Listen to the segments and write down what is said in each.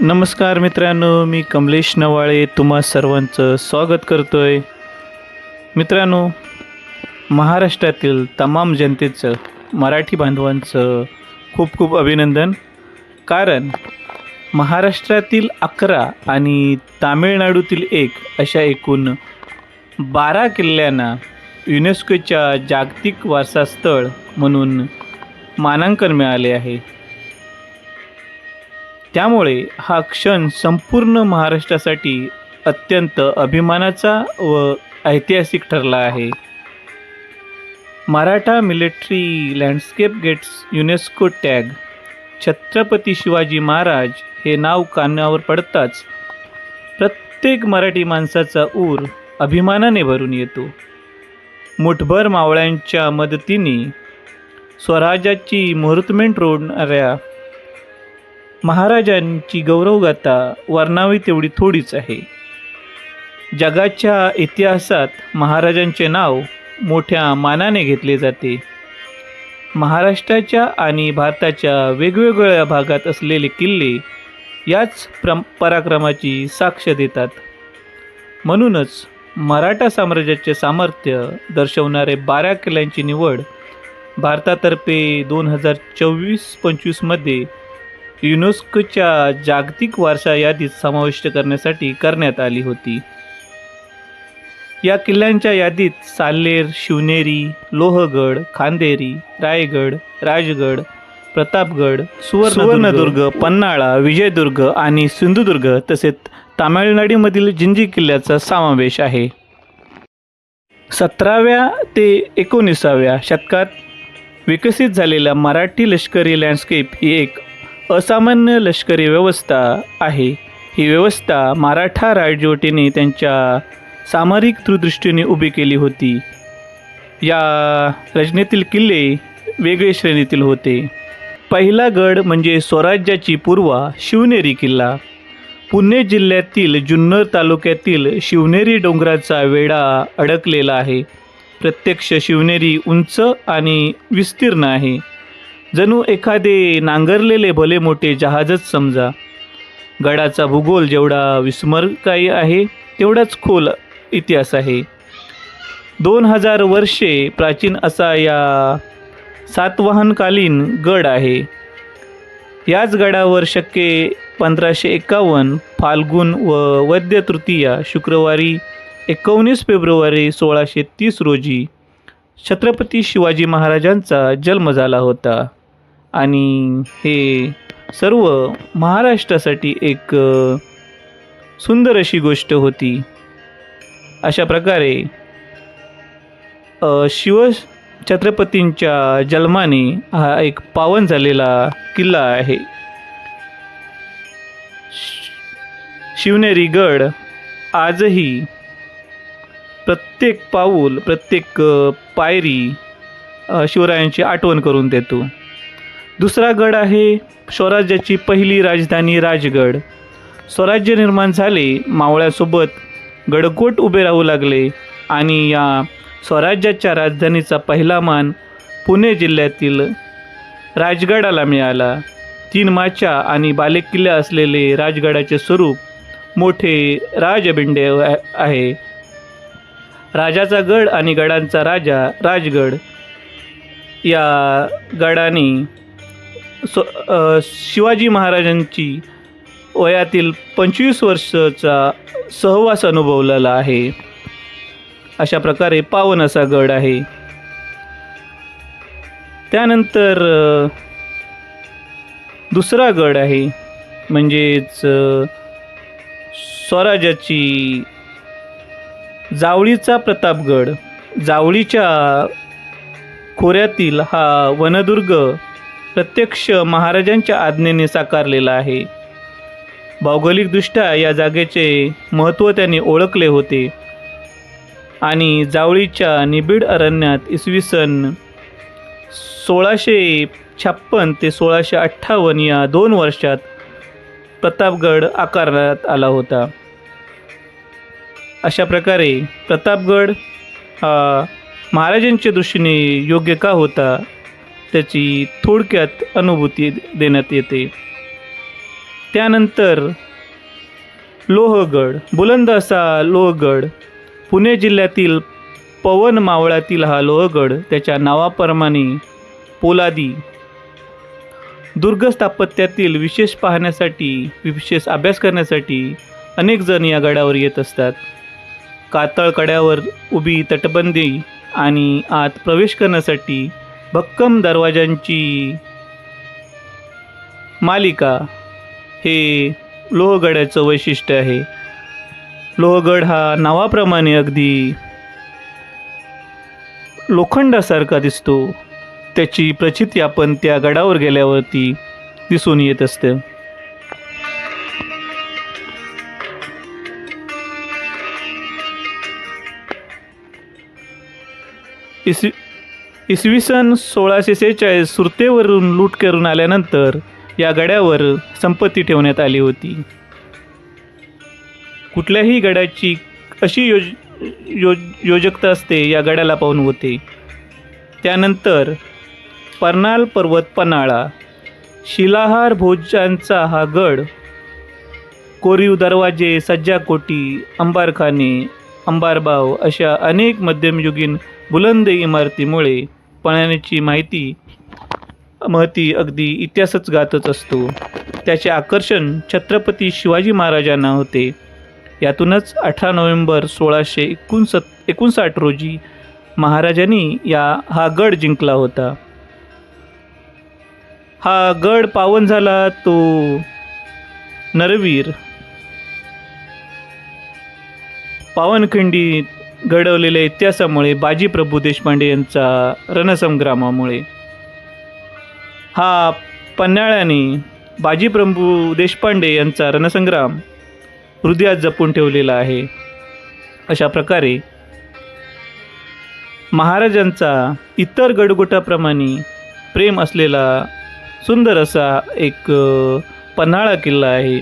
नमस्कार मित्रांनो मी कमलेश नवाळे तुम्हा सर्वांचं स्वागत करतो आहे मित्रांनो महाराष्ट्रातील तमाम जनतेचं मराठी बांधवांचं खूप खूप अभिनंदन. कारण महाराष्ट्रातील अकरा आणि तामिळनाडूतील एक अशा एकूण बारा किल्ल्यांना युनेस्कोच्या जागतिक वारसा स्थळ म्हणून मानांकन मिळाले आहे. त्यामुळे हा क्षण संपूर्ण महाराष्ट्रासाठी अत्यंत अभिमानाचा व ऐतिहासिक ठरला आहे. Maratha military landscape gets UNESCO tag Chhatrapati Shivaji Maharaj हे नाव कानावर पडताच प्रत्येक मराठी माणसाचा ऊर अभिमानाने भरून येतो. मुठभर मावळ्यांच्या मदतीने स्वराज्याची मुहूर्तमेंट रोडणाऱ्या महाराजांची गौरवगाथा वर्णावी तेवढी थोडीच आहे. जगाच्या इतिहासात महाराजांचे नाव मोठ्या मानाने घेतले जाते. महाराष्ट्राच्या आणि भारताच्या वेगवेगळ्या भागात असलेले किल्ले याच प्र पराक्रमाची साक्ष देतात. म्हणूनच मराठा साम्राज्याचे सामर्थ्य दर्शवणारे बारा किल्ल्यांची निवड भारतातर्फे दोन हजार चोवीस पंचवीसमध्ये युनेस्कोच्या जागतिक वारसा यादीत समाविष्ट करण्यासाठी करण्यात आली होती. या किल्ल्यांच्या यादीत साल्लेर शिवनेरी लोहगड खांदेरी रायगड राजगड प्रतापगड सुवर्णदुर्ग पन्हाळा विजयदुर्ग आणि सिंधुदुर्ग तसेच तामिळनाडूमधील जिंजी किल्ल्याचा समावेश आहे. सतराव्या ते एकोणीसाव्या शतकात विकसित झालेला मराठी लष्करी लँडस्केप ही एक असामान्य लष्करी व्यवस्था आहे. ही व्यवस्था मराठा राजवटीने त्यांच्या सामरिक दृष्टीने उभी केली होती. या रचनेतील किल्ले वेगळे श्रेणीतील होते. पहिला गड म्हणजे स्वराज्याची पूर्वा शिवनेरी किल्ला. पुणे जिल्ह्यातील जुन्नर तालुक्यातील शिवनेरी डोंगराचा वेढा अडकलेला आहे. प्रत्यक्ष शिवनेरी उंच आणि विस्तीर्ण आहे. जणू एखादे नांगरलेले भले मोठे जहाजच समजा. गडाचा भूगोल जेवढा विस्मरकारी आहे तेवढाच खोल इतिहास आहे. दोन हजार वर्षे प्राचीन असा या सातवाहनकालीन गड आहे. याच गडावर शक्य पंधराशे एकावन्न फाल्गुन व वद्य तृतीया शुक्रवारी एकोणीस फेब्रुवारी सोळाशे तीस रोजी छत्रपती शिवाजी महाराजांचा जन्म झाला होता. आणि हे सर्व महाराष्ट्रासाठी एक सुंदर अशी गोष्ट होती. अशा प्रकारे शिव छत्रपतींच्या जन्माने हा एक पावन झालेला किल्ला आहे. शिवनेरी गड आजही प्रत्येक पाऊल प्रत्येक पायरी शिवरायांची आठवण करून देतो. दुसरा गड आहे स्वराज्याची पहिली राजधानी राजगड. स्वराज्य निर्माण झाले मावळ्यासोबत गडकोट उभे राहू लागले आणि या स्वराज्याच्या राजधानीचा पहिला मान पुणे जिल्ह्यातील राजगडाला मिळाला. तीन माच्या आणि बालेकिल्ले असलेले राजगडाचे स्वरूप मोठे राजबिंडे आहे. राजाचा गड आणि गडांचा राजा राजगड. या गडाने स्व शिवाजी महाराजांची वयातील पंचवीस वर्षाचा सहवास अनुभवलेला आहे. अशा प्रकारे पावन असा गड आहे. त्यानंतर दुसरा गड आहे म्हणजेच स्वराज्याची जावळीचा प्रतापगड. जावळीच्या खोऱ्यातील हा वनदुर्ग प्रत्यक्ष महाराजांच्या आज्ञेने साकारलेला आहे. भौगोलिकदृष्ट्या या जागेचे महत्त्व त्यांनी ओळखले होते. आणि जावळीच्या निबिड अरण्यात इसवी सन सोळाशे छप्पन ते सोळाशे अठ्ठावन्न या दोन वर्षात प्रतापगड आकारण्यात आला होता. अशा प्रकारे प्रतापगड हा महाराजांच्या दृष्टीने योग्य का होता? त्याची थोडक्यात अनुभूती देण्यात येते. त्यानंतर लोहगड बुलंद असा लोहगड पुणे जिल्ह्यातील पवन मावळातील हा लोहगड त्याच्या नावाप्रमाणे पोलादी दुर्ग स्थापत्यातील विशेष पाहण्यासाठी विशेष अभ्यास करण्यासाठी अनेक जण या गडावर येत असतात. कातळ कड्यावर उभी तटबंदी आणि आत प्रवेश करण्यासाठी भक्कम दरवाजांची मालिका हे लोहगडाचं वैशिष्ट्य आहे. लोहगड हा नावाप्रमाणे अगदी लोखंडासारखा दिसतो. त्याची प्रचिती आपण त्या गडावर गेल्यावरती दिसून येत असते. इसवी इसवी सन सोळाशे सेहेचाळीस सुरतेवरून लूट करून आल्यानंतर या गड्यावर संपत्ती ठेवण्यात आली होती. कुठल्याही गडाची अशी योज योज योजकता असते या गड्याला पाहून होते. त्यानंतर पर्नाल पर्वत पन्हाळा शिलाहार भोजांचा हा गड कोरीव दरवाजे सज्जाकोटी अंबारखाने अंबारबाव अशा अनेक मध्यमयुगीन बुलंद इमारतीमुळे पाण्याची माहिती महती अगदी इतिहासच गातच असतो. त्याचे आकर्षण छत्रपती शिवाजी महाराजांना होते. यातूनच अठरा नोव्हेंबर सोळाशे एकोणसत् एकोणसाठ रोजी महाराजांनी या हा गड जिंकला होता. हा गड पावन झाला तो नरवीर. पावनखिंडीत घडवलेल्या इतिहासामुळे बाजी प्रभू देशपांडे यांचा रणसंग्रामामुळे. हा पन्हाळ्याने बाजीप्रभू देशपांडे यांचा रणसंग्राम हृदयात जपून ठेवलेला आहे. अशा प्रकारे महाराजांचा इतर गडगोटाप्रमाणे प्रेम असलेला सुंदर असा एक पन्हाळा किल्ला आहे.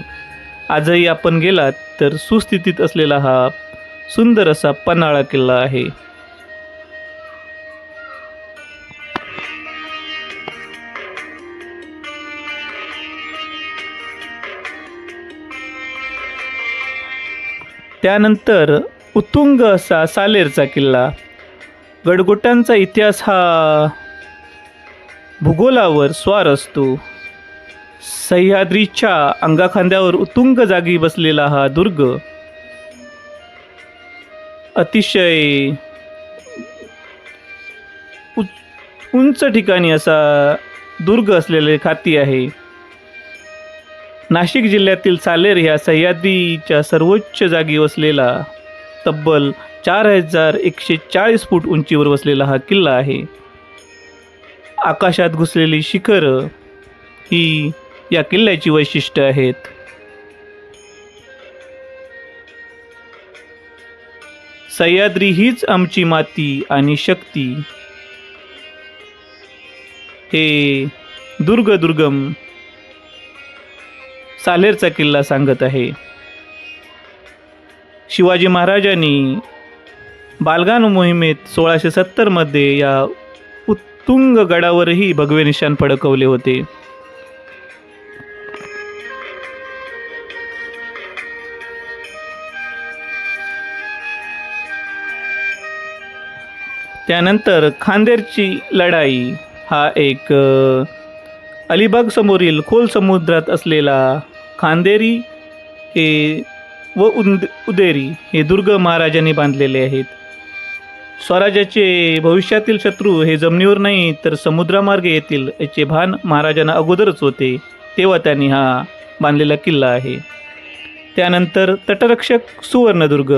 आजही आपण गेलात तर सुस्थितीत असलेला हा सुंदर असा पन्हाळा किल्ला आहे. त्यानंतर उत्तुंग असा सालेरचा किल्ला. गडगोटांचा इतिहास हा भूगोलावर स्वार असतो. सह्याद्रीच्या अंगाखांद्यावर उत्तुंग जागी बसलेला हा दुर्ग अतिशय उंच ठिकाणी असा दुर्ग असलेले खाती आहे. नाशिक जिल्ह्यातील सालेर ह्या सह्याद्रीच्या सर्वोच्च जागी वसलेला तब्बल चार हजार एकशे चाळीस फूट उंचीवर वसलेला हा किल्ला आहे. आकाशात घुसलेली शिखरं ही या किल्ल्याची वैशिष्ट्य आहेत. सह्याद्री हीच आमची माती आणि शक्ती. हे दुर्ग दुर्गम सालेरचा किल्ला सांगत आहे. शिवाजी महाराजांनी बालगान मोहिमेत सोळाशे सत्तरमध्ये या उत्तुंग गडावरही भगवे निशाण फडकवले होते. त्यानंतर खांदेरची लढाई हा एक अलिबागसमोरील अलिबाग समोरील खोल समुद्रात असलेला खांदेरी हे व उंद उदेरी हे दुर्ग महाराजांनी बांधलेले आहेत. स्वराज्याचे भविष्यातील शत्रू हे जमिनीवर नाही तर समुद्रामार्गे येतील याचे भान महाराजांना अगोदरच होते तेव्हा त्यांनी हा बांधलेला किल्ला आहे. त्यानंतर तटरक्षक सुवर्णदुर्ग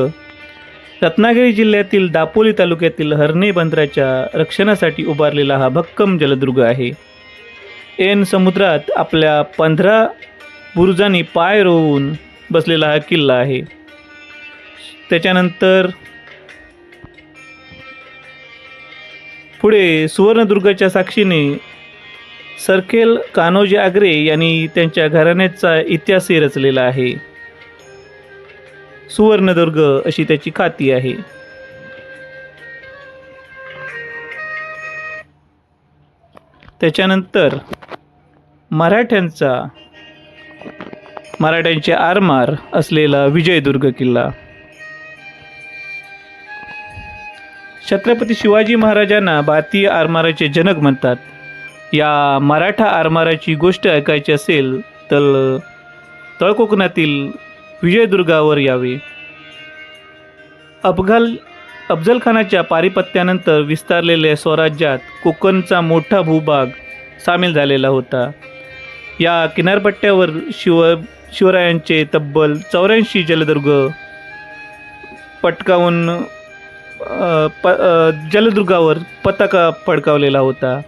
रत्नागिरी जिल्ह्यातील दापोली तालुक्यातील हरणे बंदराच्या रक्षणासाठी उभारलेला हा भक्कम जलदुर्ग आहे. एन समुद्रात आपल्या पंधरा बुरुजांनी पाय रोवून बसलेला हा किल्ला आहे. त्याच्यानंतर पुढे सुवर्णदुर्गाच्या साक्षीने सरखेल कान्होजी आग्रे यांनी त्यांच्या घराण्याचा इतिहासही रचलेला आहे. सुवर्णदुर्ग अशी त्याची खाती आहे. त्याच्यानंतर मराठ्यांचा मराठ्यांचे आरमार असलेला विजयदुर्ग किल्ला. छत्रपती शिवाजी महाराजांना भारतीय आरमाराचे जनक म्हणतात. या मराठा आरमाराची गोष्ट ऐकायची असेल तर तळकोकणातील विजयदुर्गावर यावे. अफगाल अफजलखानाच्या पारिपत्यानंतर विस्तारलेल्या स्वराज्यात कोकणचा मोठा भूभाग सामील झालेला होता. या किनारपट्ट्यावर शिव शिवरायांचे तब्बल चौऱ्याऐंशी जलदुर्ग पटकावून प जलदुर्गावर पताका फडकावलेला होता.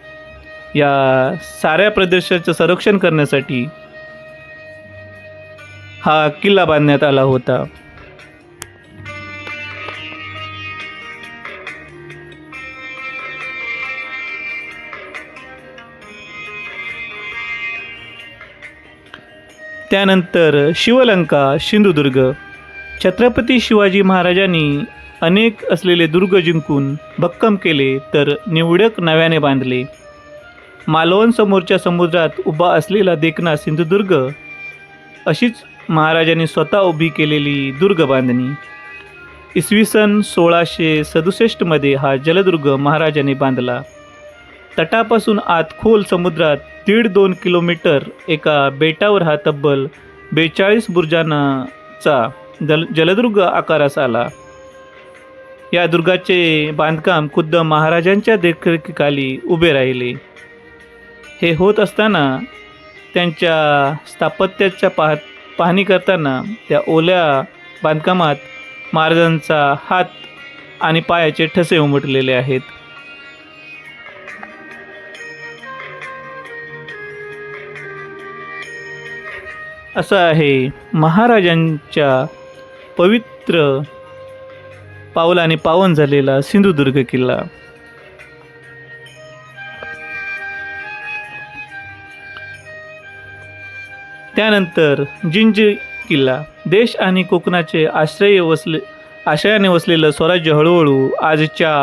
या साऱ्या प्रदेशाचं संरक्षण करण्यासाठी हा किल्ला बांधण्यात आला होता. त्यानंतर शिवलंका सिंधुदुर्ग छत्रपती शिवाजी महाराजांनी अनेक असलेले दुर्ग जिंकून भक्कम केले तर निवडक नव्याने बांधले. मालवणसमोरच्या समुद्रात उभा असलेला देखना सिंधुदुर्ग अशीच महाराजांनी स्वतः उभी केलेली दुर्ग बांधणी. इसवी सन सोळाशे सदुसष्टमध्ये हा जलदुर्ग महाराजांनी बांधला. तटापासून आत खोल समुद्रात दीड दोन किलोमीटर एका बेटावर हा तब्बल बेचाळीस बुर्जांचा जल जलदुर्ग आकारास आला. या दुर्गाचे बांधकाम खुद्द महाराजांच्या देखरेखीखाली उभे राहिले. हे होत असताना त्यांच्या स्थापत्याच्या पाहत पाहणी करताना त्या ओल्या बांधकामात महाराजांचा हात आणि पायाचे ठसे उमटलेले आहेत. असं आहे महाराजांच्या पवित्र पावलाने पावन झालेला सिंधुदुर्ग किल्ला. त्यानंतर जिंज किल्ला देश आणि कोकणाचे आश्रय वसले आश्रयाने वसलेलं स्वराज्य हळूहळू आजच्या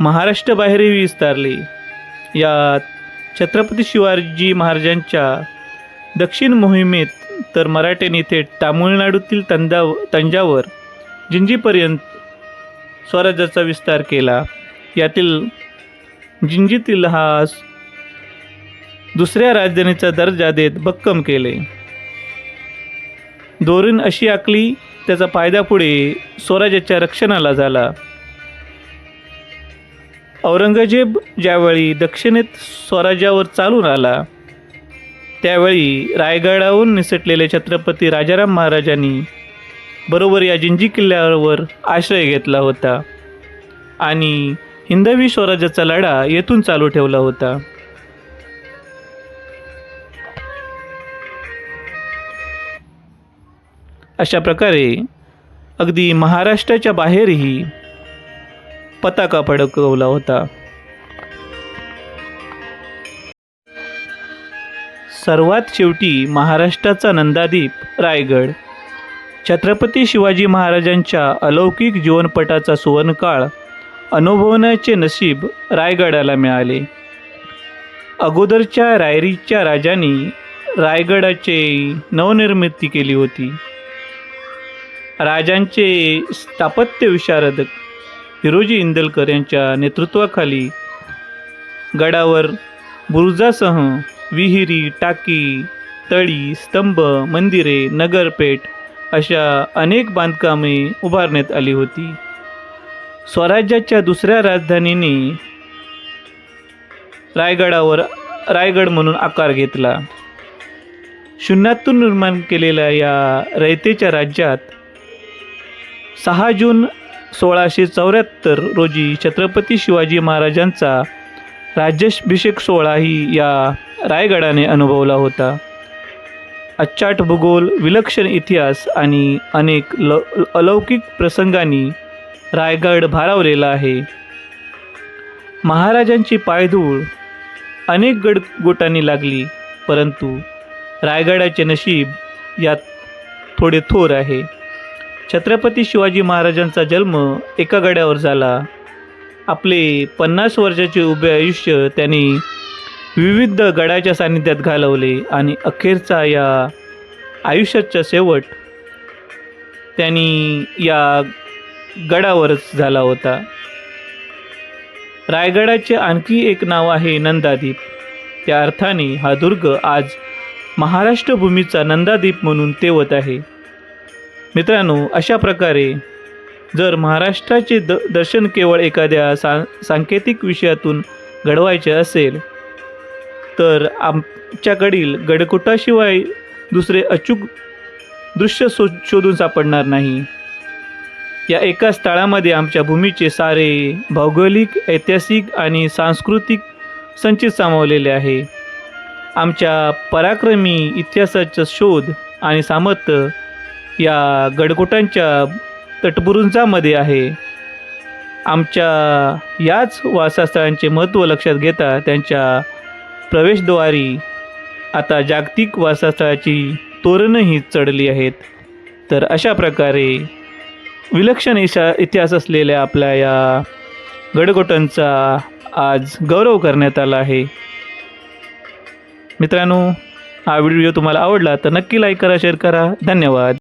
महाराष्ट्राबाहेरही विस्तारले. यात छत्रपती शिवाजी महाराजांच्या दक्षिण मोहिमेत तर मराठ्यांनी थेट तामिळनाडूतील तंजाव तंजावर जिंजीपर्यंत स्वराज्याचा विस्तार केला. यातील जिंजीतील हा दुसऱ्या राजधानीचा दर्जा देत भक्कम केले. दोरीन अशी आखली त्याचा फायदा पुढे स्वराज्याच्या रक्षणाला झाला. औरंगजेब ज्यावेळी दक्षिणेत स्वराज्यावर चालून आला त्यावेळी रायगडाहून निसटलेले छत्रपती राजाराम महाराजांनी बरोबर या जिंजी किल्ल्यावर आश्रय घेतला होता आणि हिंदवी स्वराज्याचा लढा येथून चालू ठेवला होता. अशा प्रकारे अगदी महाराष्ट्राच्या बाहेरही पताका फडकवला होता. सर्वात शेवटी महाराष्ट्राचा नंदादीप रायगड. छत्रपती शिवाजी महाराजांच्या अलौकिक जीवनपटाचा सुवर्णकाळ अनुभवण्याचे नशीब रायगडाला मिळाले. अगोदरच्या रायरीच्या राजांनी रायगडाचे नवनिर्मिती केली होती. राजांचे स्थापत्य विशारद हिरोजी इंदलकर यांच्या नेतृत्वाखाली गडावर बुरुजासह विहिरी टाकी तळी स्तंभ मंदिरे नगरपेठ अशा अनेक बांधकामे उभारण्यात आली होती. स्वराज्याच्या दुसऱ्या राजधानीने रायगडावर रायगड म्हणून आकार घेतला. शून्यातून निर्माण केलेल्या या रयतेच्या राज्यात सहा जून सोळाशे चौऱ्याहत्तर रोजी छत्रपती शिवाजी महाराजांचा राज्याभिषेक सोहळाही या रायगडाने अनुभवला होता. अच्चाट भूगोल विलक्षण इतिहास आणि अनेक ल अलौकिक प्रसंगांनी रायगड भारावलेला आहे. महाराजांची पायधूळ अनेक गड गोटांनी लागली परंतु रायगडाचे नशीब यात थोडे थोर आहे. छत्रपती शिवाजी महाराजांचा जन्म एका गड्यावर झाला. आपले पन्नास वर्षाचे उभे आयुष्य त्यांनी विविध गडाच्या सान्निध्यात घालवले आणि अखेरचा या आयुष्याचा शेवट त्यांनी या गडावरच झाला होता. रायगडाचे आणखी एक नाव आहे नंदादीप. त्या अर्थाने हा दुर्ग आज महाराष्ट्र भूमीचा नंदादीप म्हणून तेवत आहे. मित्रांनो अशा प्रकारे जर महाराष्ट्राचे द दर्शन केवळ एखाद्या सा सांकेतिक विषयातून घडवायचे असेल तर आमच्याकडील गडकोटाशिवाय दुसरे अचूक दृश्य शो शोधून सापडणार नाही. या एका स्थळामध्ये आमच्या भूमीचे सारे भौगोलिक ऐतिहासिक आणि सांस्कृतिक संचित सामावलेले आहे. आमच्या पराक्रमी इतिहासाचा शोध आणि सामर्थ्य या गडकोटांच्या तटबुरुंजामध्ये आहे. आमच्या याच वासस्थळांचे महत्त्व लक्षात घेता त्यांच्या प्रवेशद्वारी आता जागतिक वासस्थळाची तोरणंही चढली आहेत. तर अशा प्रकारे विलक्षण इशा इतिहास असलेल्या आपल्या या गडकोटांचा आज गौरव करण्यात आला आहे. मित्रांनो हा व्हिडिओ तुम्हाला आवडला तर नक्की लाईक करा शेअर करा. धन्यवाद.